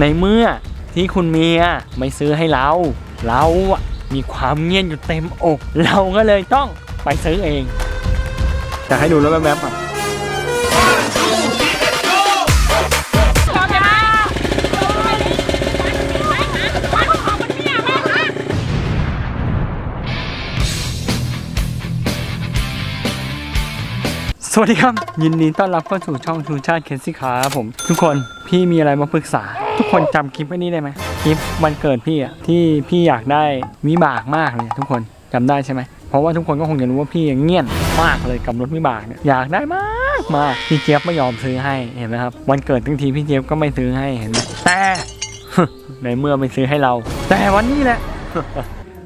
ในเมื่อที่คุณเมียไม่ซื้อให้เรา เราอะมีความเงียบอยู่เต็มอก เราก็เลยต้องไปซื้อเองจะให้ดูแล้วแวบๆอะ สวัสดีครับ ยินดีต้อนรับเข้าสู่ช่องชูชาติเคนซี่ขาครับผม ทุกคนพี่มีอะไรมาปรึกษา ทุกคนจำคลิปไว้นี้ได้ไหมคลิปวันเกิดพี่อะที่พี่อยากได้วิบากมากเลยทุกคนจำได้ใช่ไหมเพราะว่าทุกคนก็คงจะรู้ว่าพี่เงียนมากเลยกับรถวิบากเนี่ยอยากได้มากมากพี่เจี๊ยบไม่ยอมซื้อให้เห็นไหมครับวันเกิดทั้งทีพี่เจี๊ยบก็ไม่ซื้อให้เห็นไหมแต่ ในเมื่อไม่ซื้อให้เรา แต่วันนี้แหละ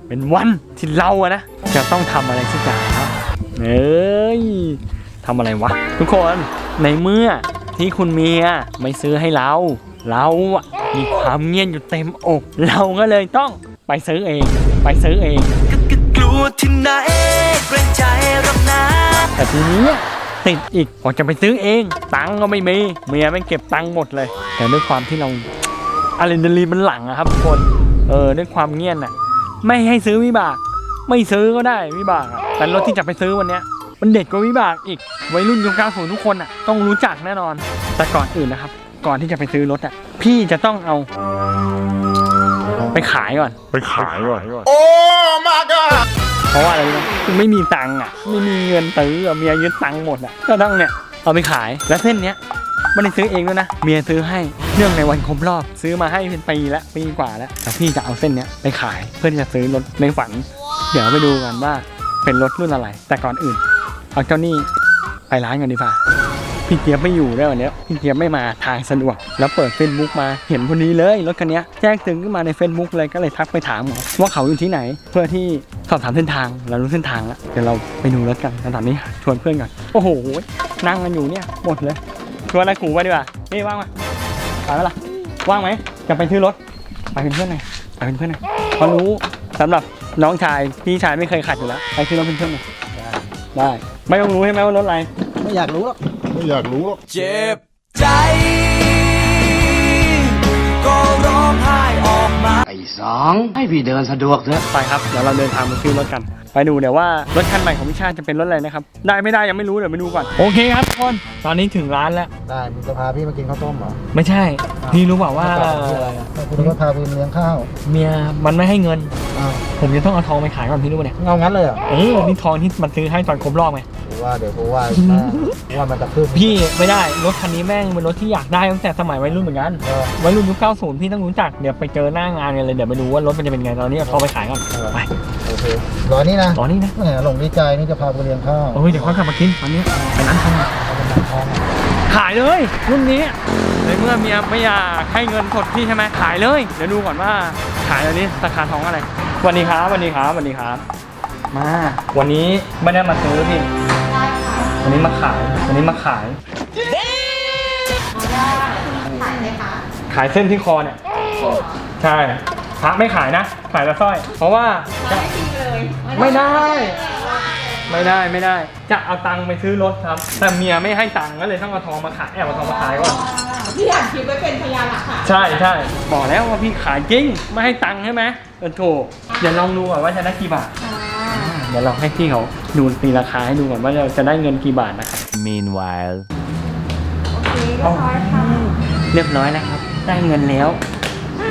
เป็นวันที่เราอะนะจะต้องทำอะไรสักอย่างครับ เอ้ย ทำอะไรวะ ทุกคนในเมื่อที่คุณเมียไม่ซื้อให้เรา เราอะมีความเงียบอยู่เต็มอก เราก็เลยต้องไปซื้อเอง ไปซื้อเองกลัวที่ไหนเกรงใจรับนะแต่ทีนี้ติดอีกพอจะไปซื้อเอง ตังค์ก็ไม่มีเมียไม่งเก็บตังค์หมดเลย แต่ด้วยความที่เราอะดรีนาลีนมันหลั่งอะครับทุกคน เออด้วยความเงียบน่ะ ไม่ให้ซื้อวิบาก ไม่ซื้อก็ได้วิบากอะแต่รถที่จะไปซื้อวันเนี้ย มันเด็ดกว่าวิบากอีกวัยรุ่นยุค90ทุกคนอะต้องรู้จักแน่นอน แต่ก่อนอื่นนะครับ ก่อนที่จะไปซื้อรถอะ พี่จะต้องเอา ไปขายก่อน ไปขายก่อนโอ้ my god เพราะว่าอะไรรู้ไหมคือไม่มีตังค์อะ ไม่มีเงินตื้ออะเมียยึดตังค์หมดอะก็ต้องเนี่ยเอาไปขายแล้วเส้นเนี้ยไม่ได้ซื้อเองด้วยนะ เมียซื้อให้เนื่องในวันครบรอบ ซื้อมาให้เป็นปีแล้วปีกว่าแล้วแต่พี่จะเอาเส้นเนี้ยไปขายเพื่อที่จะซื้อรถในฝัน เดี๋ยวไปดูกันว่าเป็นรถรุ่นอะไร แต่ก่อนอื่น เอาเจ้านี่ไปร้านกันดีกว่าพี่เจี๊ยบไม่อยู่ด้ววันนี้พี่เจี๊ยบไม่มาทางสะดวก แล้วเปิดเฟซบุ๊กมาเห็นพอดีเลยรถคันนี้แจ้งเตือนขึ้นมาในเฟซบุ๊กเลยก็เลยทักไปถามว่าเขาอยู่ที่ไหน เพื่อที่สอบถามเส้นทางเรารู้เส้นทางแล้วเดี๋ยวเราไปดูรถกันตอนนี้ชวนเพื่อนก่อนโอ้โหนั่งกันอยู่เนี่ยหมดเลยชวนอะไรขู่ไปดีกว่านี่ว่างไหมไปไหมล่ะว่างไหมจะไปซื้อรถไปเป็นเพื่อนหน่อยไปเป็นเพื่อนหน่อยเพราะรู้สำหรับน้องชายพี่ชายไม่เคยขัดอยู่แล้วไปซื้อรถเป็นเพื่อนหน่อยได้ ไม่ต้องรู้ใช่ไหมว่ารถอะไร ไม่อยากรู้หรอกไม่อยากรู้หรอกเจ็บใจ ก็ร้องไห้ออกมา ไอ้สองให้พี่เดินสะดวกเถอะ ไปครับ เดี๋ยวเราเดินทางไปซื้อรถกัน ไปดูเดี๋ยวว่ารถคันใหม่ของพิชาติจะเป็นรถอะไรนะครับ ได้ไม่ได้ยังไม่รู้เดี๋ยวไปดูก่อน โอเคครับทุกคน ตอนนี้ถึงร้านแล้ว ได้มึงจะพาพี่มากินข้าวต้มเหรอไม่ใช่พี่รู้เปล่าว่า คุณก็พาพี่มาเลี้ยงข้าวเมียมันไม่ให้เงิน อ้าวผมจะต้องเอาทองไปขายก่อนพี่รู้ปะเนี่ย เงางั้นเลยเหรอ เออนี่ทองที่มันซื้อให้ตอนครบรอบไงกู ว่าเดี๋ยวกูว่าแม่กูว่ามันจะขึ้นพี่ไม่ได้รถคันนี้แม่งเป็นรถที่อยากได้ตั้งแต่สมัยวัยรุ่นเหมือนกันเออ วัยรุ่นยุค90พี่ต้องรู้จักเดี๋ยวไปเจอหน้างานกันเลยเดี๋ยวไปดูว่ารถมันจะเป็นไงตอนนี้เอาทองไปขายก่อนเออ ไปโอเครอนี่นะรอนี่นะแหมหลงดีใจนี่จะพาไปเลี้ยงข้าวโอ้ยเดี๋ยวเขากลับมากินตอนนี้ไปร้านทองเอาเป็นหนังทองขายเลยรุ่นนี้ในเมื่อเมียไม่อยากให้เงินสดพี่ใช่ไหมขายเลยเดี๋ยวดูก่อนว่าขายอันนี้ราคาทองอะไรสวัสดีครับสวัสดีครับสวัสดีครับมา วันนี้ไม่ได้มาซื้อพี่ วันนี้มาขายวันนี้มาขายขายเส้นที่คอเนี่ย ใช่พระไม่ขายนะ ขายแต่สร้อย เพราะว่าจะไม่ได้ ไม่ได้ไม่ได้ จะเอาตังค์ไปซื้อรถครับ แต่เมียไม่ให้ตังค์ก็เลยต้องเอาทองมาขายแอบเอาทองมาขายก่อน พี่อยากคลิปไว้เป็นพยานหลักฐานใช่ใช่บอกแล้วว่าพี่ขายจริง ไม่ให้ตังค์ใช่ไหมเออโถเดี๋ยวลองดูก่อนว่าจะได้กี่บาท เดี๋ยวเราให้พี่เขาดูตีราคาให้ดูก่อนว่าเราจะได้เงินกี่บาทนะครับ Meanwhile โอเคเรียบร้อยค่ะเรียบร้อยแล้วครับ ได้เงินแล้ว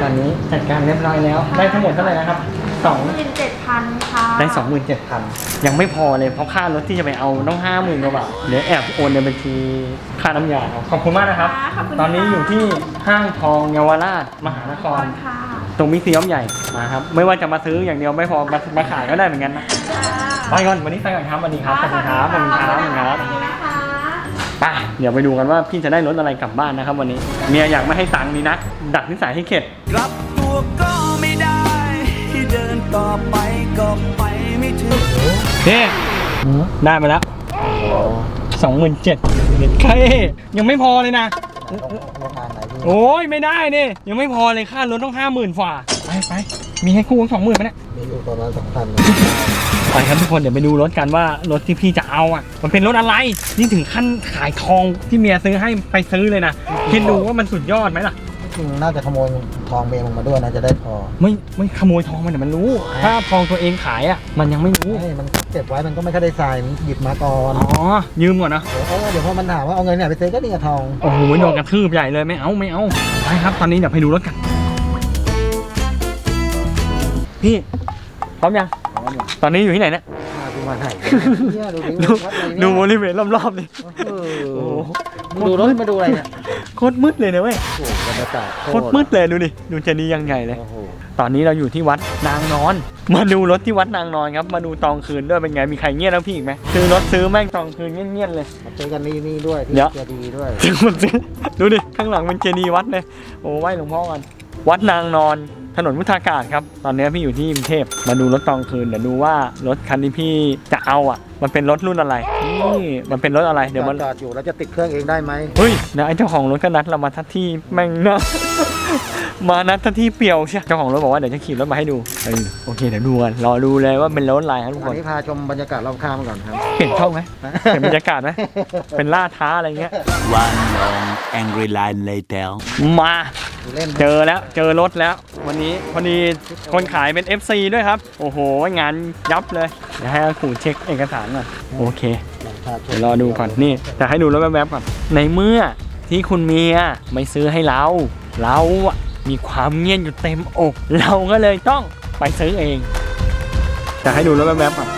ตอนนี้จัดการเรียบร้อยแล้ว ได้ทั้งหมดเท่าไหร่นะครับสอง หมื่นเจ็ดพันค่ะ ได้สองหมื่นเจ็ดพันยังไม่พอเลยเพราะค่ารถที่จะไปเอาต้องห้าหมื่นกว่าบาทเดี๋ยวแอบโอนในบัญชีค่าน้ำยาเอาขอบคุณมากนะครับ ขอบคุณตอนนี้อยู่ที่ห้างทองเยาวราชมหานคร ค่ะตรงมิสยอมใหญ่มาครับ ไม่ว่าจะมาซื้ออย่างเดียวไม่พอมามาขายก็ได้เหมือนกันนะไปก่อนวันนี้ไปก่อนครับสวัสดีครับสวัสดีครับสวัสดีครับสวัสดีครับขอบคุณนะคะ ไปเดี๋ยวไปดูกันว่าพี่จะได้รถอะไรกลับบ้านนะครับ วันนี้เมียอยากไม่ให้ตังค์นี่นะดักนิสัยให้เข็ด กลับตัวก็ไม่ได้ ที่เดินต่อไปก็ไป ไม่ถึงนี่ได้มาแล้วสองหมื่นเจ็ดใครยังไม่พอเลยนะโรงงานไหนพี่โอ้ยไม่ได้นี่ยังไม่พอเลยค่ารถต้องห้าหมื่นฝ่าไปไปมีให้คู่สองหมื่นไหมเนี่ยมีอยู่ประมาณสองพันไปครับทุกคนเดี๋ยวไปดูรถกันว่ารถที่พี่จะเอาอะ มันเป็นรถอะไร นี่ถึงขั้นขายทองที่เมียซื้อให้ไปซื้อเลยนะคิดดูว่ามันสุดยอดไหมล่ะจริง น่าจะขโมยทองเมย์มึงมาด้วยนะจะได้พอ ไม่ไม่ขโมยทองมันเดี๋ยวมันรู้ ถ้าทองตัวเองขายอะ มันยังไม่รู้ให้มันเก็บไว้มันก็ไม่ค่อยได้ใส่มึงหยิบมาก่อนอ๋อยืมก่อนนะเดี๋ยวเออเดี๋ยวพอมันถามว่าเอาเงินไหนไปซื้อก็นี่ไงทองโอ้โหโดนกระทืบใหญ่เลยไม่เอาไม่เอาไปครับ ตอนนี้เดี๋ยวไปดูรถกัน พี่พร้อมยังตอนนี้อยู่ที่ไหนเนี่ยพากู มาไหนเนี่ยดูดิดูวัอะไรดูเนี่ยบริเวณรอบๆดิเออโอ้โหมึงดูรถมาดูอะไรเนี่ยโคตรมืดเลยนะเว้ยโอ้โหบรรยากาศโคตรมืดเลยดูดิดูเจดีย์ยังใหญ่เลย โอ้โหตอนนี้เราอยู่ที่วัดนางนอน มาดูรถที่วัดนางนอนครับ มาดูตองคืนด้วยเป็นไงมีใครเงียบแล้วพี่อีกไหมซื้อรถซื้อแม่งตองคืนเงียบๆเลย มาเจอกันนี่นี่ด้วยที่เดี๋ยว เจดีย์ด้วย ซื้อมันซื้อดูดิข้างหลังเป็นเจดีย์วัดเลยโอ้ไหว้หลวงพ่อกันวัดนางนอน ถนนพุทธากาศครับ ตอนนี้พี่อยู่ที่กรุงเทพมาดูรถตองคืน เดี๋ยวดูว่ารถคันที่พี่จะเอาอะ มันเป็นรถรุ่นอะไร นี่มันเป็นรถอะไร เดี๋ยวมันจอดอยู่แล้วจะติดเครื่องเองได้ไหมเฮ้ยนะไอ้เจ้าของรถก็นัดเรามาทัดที่แม่งนะมานัดทัดที่เปรียวใช่เจ้าของรถบอกว่าเดี๋ยวจะขี่รถมาให้ดูเออโอเคเดี๋ยวดูกันรอดูเลยว่าเป็นรถอะไรครับทุกคอันนนี้พาชมบรรยากาศรอบข้างก่อนครับเปลี่ยนช่องไหมเปลี่ยนบรรยากาศไหมเป็นล่าท้าอะไรเงี้ย One long angry line later. มา เล่นเจอแล้วเจอรถแล้ว วันนี้พอดีคนขายเป็น FC ด้วยครับ โอ้โห งานยับเลยเดี๋ยวให้อาขู่เช็คเอกสารก่อนโอเคเดี๋ยวรอดูก่อนนี่จะให้ดูรถแวบๆก่อนในเมื่อที่คุณเมียไม่ซื้อให้เรา เราอะมีความเงียบอยู่เต็มอก เราก็เลยต้องไปซื้อเองจะให้ดูรถแวบๆก่อน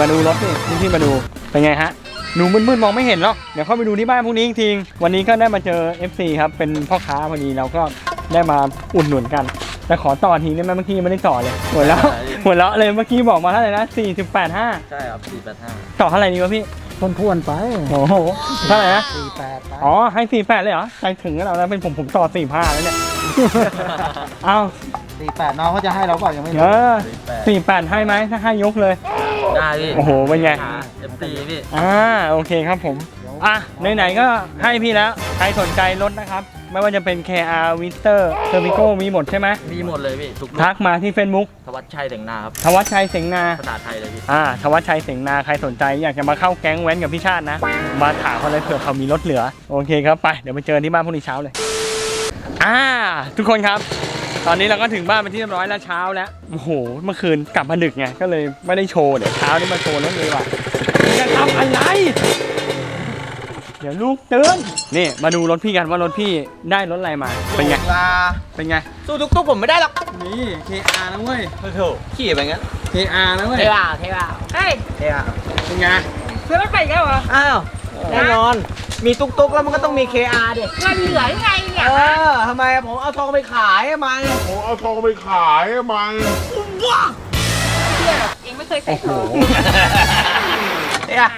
มาดูรถนี่นี่พี่มาดูเป็นไงฮะหนูมืดๆมองไม่เห็นหรอกเดี๋ยวเข้าไปดูที่บ้านพรุ่งนี้อีกทีวันนี้ก็ได้มาเจอ FC ครับเป็นพ่อค้าพอดีเราก็ได้มาอุดหนุนกันแต่ขอต่อทีได้ไหมเมื่อกี้ยังไม่ได้ต่อเลยหัวแล้วหัวแล้วเลยเมื่อกี้บอกมาเท่าไหร่นะ48.5ใช่ครับสี่แปดห้าต่อเท่าไหร่ดีวะพี่ต้นทวนไปโอ้โหเท่าไหร่นะสี่แปดไปอ๋อให้48เลยเหรอใจถึงแล้วนะเป็นผมผมต่อ45แล้วเนี่ยเอา สี่แปดน้องเขาจะให้เราเปล่ายังไม่เอรู้อ48ให้ไหมถ้าให้ยกเลย ได้พี่โอ้โหเป็นไง เอฟซีพี่ อ่าโอเคครับผม อะไหนๆก็ให้พี่แล้ว ใครสนใจรถนะครับ ไม่ว่าจะเป็น KR w i n t e r c e r v i c o มีหมดใช่ไหมมีหมดเลยพี่ทุกรุ่ทันกมาที่ Facebook ธวัชชัยแต่งหน้าครับธวัชชัยเสงนา ภาษาไทยเลยพี่ อ่าธวัชชัยเสงนา ใครสนใจอยากจะมาเข้าแก๊งแว้นกับพี่ชาตินะ มาถามเขาเลยเผื่อเขามีรถเหลือ โอเคครับไป เดี๋ยวไปเจอที่บ้านพรุ่งนี้เช้าเลย อ่า ทุกคนครับ ตอนนี้เราก็ถึงบ้านเป็นที่เรียบร้อยแล้วเช้าแล้ว โอ้โห เมื่อคืนกลับมาดึกไง ก็เลยไม่ได้โชว์ เดี๋ยวเช้านี้มาโชว์รถเลยว่ะจะทำอะไร เดี๋ยวลูกเตือนนี่มาดูรถพี่กันว่ารถพี่ได้รถอะไรมา เป็นไง ลาเป็นไง สู้ทุกทุกผมไม่ได้หรอกนี่ KR นะเว้ย โถขี่ไปงั้น KR นะเว้ย เท่ว่าเท่ว่าเฮ้ย เท่ว่าเป็นไงซื้อรถไปอีกแล้วเหรอ อ้าว แน่นอน มีตุ๊กตุ๊กแล้วมันก็ต้องมี KR ดิเงินเหลือยังไงเนี่ยเออทำไมผมเอาทองไปขายทำไมผมเอาทองไปขายมาเองไม่เคยใส่ทองเท่อะ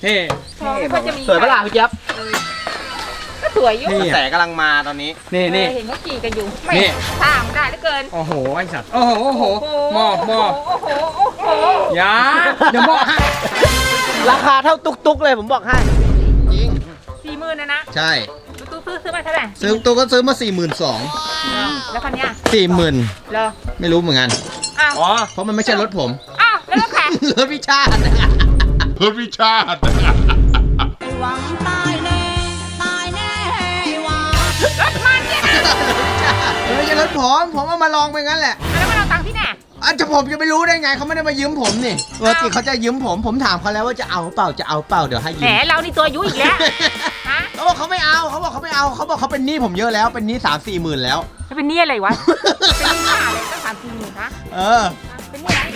เท่ทองไม่ค่อยจะมีสวยปะล่ะพี่เจี๊ยบก็สวยอยู่นี่กระแสกำลังมาตอนนี้ นี่นี่เออเห็นเขาขี่กันอยู่นี่ไม่ถามได้เหลือเกินโอ้โห ไอ้สัตว์ โอ้โห โอ้โหหมอบหมอบโอ้โหโอ้โหอย่าเดี๋ยวบอกให้ราคาเท่าตุ๊กตุ๊กเลยผมบอกให้จริงสี่หมื่ นนะนะใช่ตู้ซื้อซื้อมาเท่าไหร่ซื้อตุ๊กก็ซื้อมา4 2 0 0 แล้วคันเนี้ย0 4 0 0 0 เหรอ0ไม่รู้เหมือนกัน อ้าวอ๋อ เพราะมันไม่ใช่รถผม อ้าวแล้วรถใคร รถพี่ชาติ เพื่อพิชาติรถมันเนี่ยนะไม่ใช่รถผมผมเอามาลองไปงั้นแหละ ที่ไหนอาจจะผมจะไปรู้ได้ไงเขาไม่ได้มายืมผมนี่ปกติเขาจะยืมผมผมถามเขาแล้วว่าจะเอาเปล่าจะเอาเปล่าเดี๋ยวให้ยืแหมมเรานี่ตัวยุอีกแล้วฮะเขาบอกเขาไม่เอาเขาบอกเขาไม่เอาเขาบอกเขาเป็นหนี้ผมเยอะแล้วเป็นหนี้สามสี่หมื่นแล้ว จะเป็นหนี้อะไรวะ เป็นหนี้ค่าอะไรตั้งสามสี่หมื่นฮะเออเป็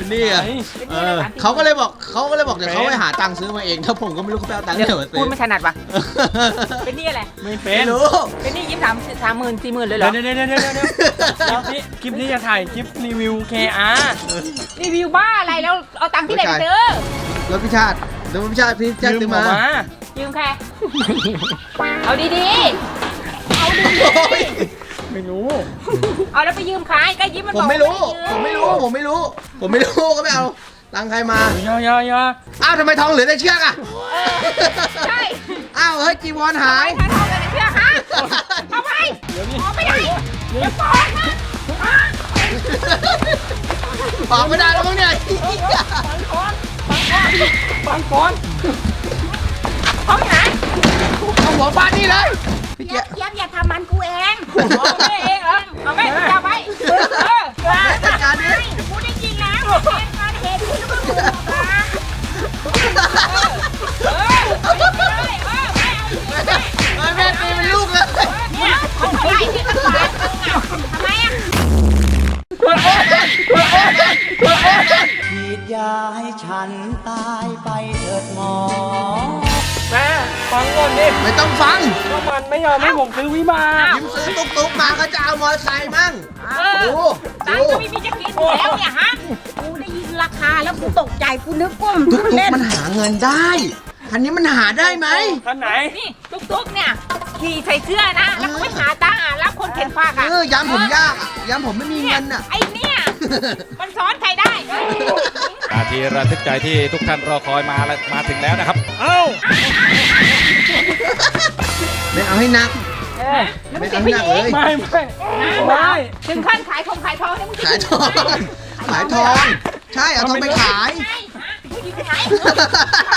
นหนี้อะไรเป็นหนี้อะเฮ้ยเออเขาก็เลยบอกเขาก็เลยบอกเดี๋ยวเขาไปหาตังค์ซื้อมาเองถ้าผมก็ไม่รู้เขาไปเอาตังค์ที่ไหนมาซื้พูอดไม่ถนัดวะเป็นหนี้อะไร ไม่เป็นไม่รู้ เป็นหนี้ยิ้มสามสามหมื่นสี่หมื่นเลยเหรเดี๋ยอ วเดี๋ยวเดี๋ยวเดี๋ยวเดี๋ยวคลิปนี้คลิปนี้จะถ่ายคลิปรีวิว KR รีวิวบ้าอะไรแล้วเอาตังค์ที่ไหนไปซื้อรถพี่ชาติรถพี่ชาติพี่ชาติยืซื้มออมาอกมา ยืมใครเอาดีๆ เอาดีโอ้ย ไม่รู้ๆเอาแล้วไปยืมใครก็ยิ้มมันผบมอกไม่รู้ว่าผมไม่รู้ ผมไม่รู้ ผมไม่รู้ก็ไม่เอา ตังค์ใครมาอย่าอย่าอย่าอ้าวทำไมทองเหลือแต่เชือกอะ ใช่อ้าวเฮ้ยจีวรหายทำไมทำกันในเชือกฮะทำไมเอาไม่ได้เดี๋ยวปล่อยนะออกไม่ได้แล้วมั้งเนี่ยฟังคนฟังบางก่อนห้องไหน เอาหัวฟาดนี่เลยพี่ เจี๊เจี๊ยยบบเจี๊ยบอย่าทำมันกูเองเอาไม่เองเหรอเอาไม่จับไว้เออเออแม่จัดการดิกูได้ยินแล้วเห็นการเห็นที่ลูกนะ ไม่ยอมให้ผมซื้อวิบากยิ้มซื้อตุ๊กตุ๊กมาก็จะเอามอเตอร์ไซค์มั่งเออ ดูตังดูค์ก็ไม่มีจะกินอยู่แล้วเนี่ยฮะ กูได้ยินราคาแล้วกูตกใจกูนึกว่ามันตุ๊กตุ๊กเล่น มันหาเงินได้คันนี้มันหาได้ไหม คันไหน นี่ตุ๊กๆเนี่ยขี่ใส่เสื้อนะ แล้วก็ไปหาตังค์อะรับคนเข็นฝากอะเออยามผมยากอะยามผมไม่มีเงินอะ ไอ้เนี่ย มันซ้อนใครได้ นาทีระทึกใจที่ทุกท่านรอคอยมาแล้วมาถึงแล้วนะครับ เอ้า ไม่เอาให้หนักเออ แล้วมึไม่งเอาเป็นให้ผู้หหนักญิเลงยไม่ไม่ถึงขั้นขายทองขายทองให้มึงขายทองขายทอง ใช่เอาทองไปขาย ไงผู้หญิงไหน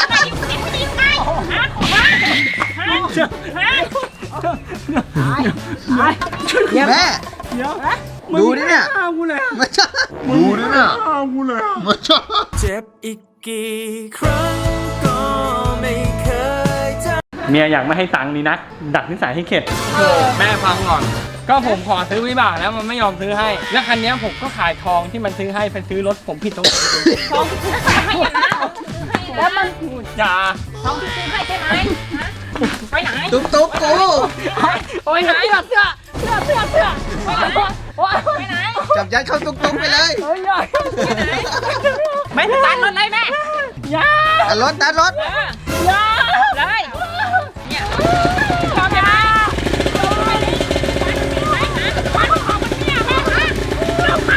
ไหนผู้หญิงผู้หญิงไหนฮะฮะฮะฮะแม่ เดี๋ยวดูดิเนี่ย มึงไม่ฆ่ากูเลยอะไม่ใช่ดูดิน่ะฆ่ากูเลยอะมาจ้าเจ็บอีกกี่ครั้งก็ไม่เคยจะ เมียอยากไม่ให้ตังค์นี่นัก ดัดนิสัยให้เข็ดแม่ฟังก่อน ก็ผมขอซื้อวิบากแล้วมันไม่ยอมซื้อให้ แล้วคันเนี้ยผมก็ขายทองที่มันซื้อให้ไปซื้อรถผมผิดตรงไหนทองที่ซื้อให้อะนะแล้วมันพูดจาทองที่ซื้อให้ใช่ไหมฮะไปไหนตุ๊กตุ๊กกูโอ้ยไหนเสื้อเสื้อเสื้อเสื้อเสื้อไปไหนโอ้ยไปไหนจับยัดเข้าตุ๊กตุ๊กไปเลยเฮ้ยอย่าไม่ตัดรถเลยแม่อย่าตัดรถตัดรถอย่าเลยเนี่ย เนี่ยแม่ฮะเราไป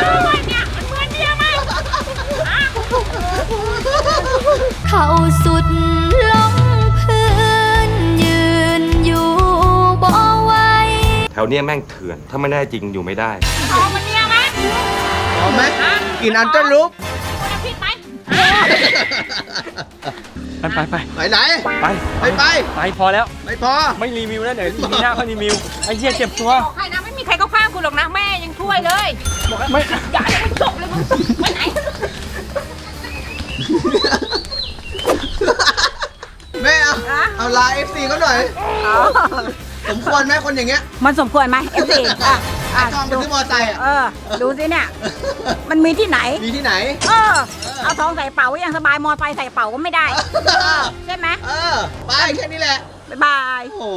เราไปเนี่ยมันเหมือนเดียไหมเข้าสุดลงพื้นยืนอยู่บ่ไหวแถวเนี้ยแม่งเถื่อน ถ้าไม่ได้จริงอยู่ไม่ได้ทองมันเนี่ยไหมเอาไหมกินอันเตอร์ลูปคนผิดไหม ไปไปไปไปไหนไปไปไปไปพอแล้ว ไม่พอไม่รีวิวแล้วเดี๋ยวอีพีหน้าเขารีวิวไอ้เหี้ยเจ็บตัวบอกให้นะไม่มีใครเขาข้างคุณหรอกนะแม่ยังช่วยเลยบอกแล้วไม่อย่าให้มันจบเลยมึงไปไหนแม่เอาเอาลาเอฟซีเขาหน่อยสมควรไหมคนอย่างเงี้ย มันสมควรไหมเอฟซีอะไอ้ทองไปซื้อมอเตอร์ไซค์อะเออดูสิเนี่ย มันมีที่ไหน มีที่ไหน เออ เอาทองใส่เป๋ายังสบายมอไซค์ใส่เป๋าก็ไม่ได้ เออ ใช่ไหมเออ ไปแค่นี้แหละ บ๊ายบาย โอ้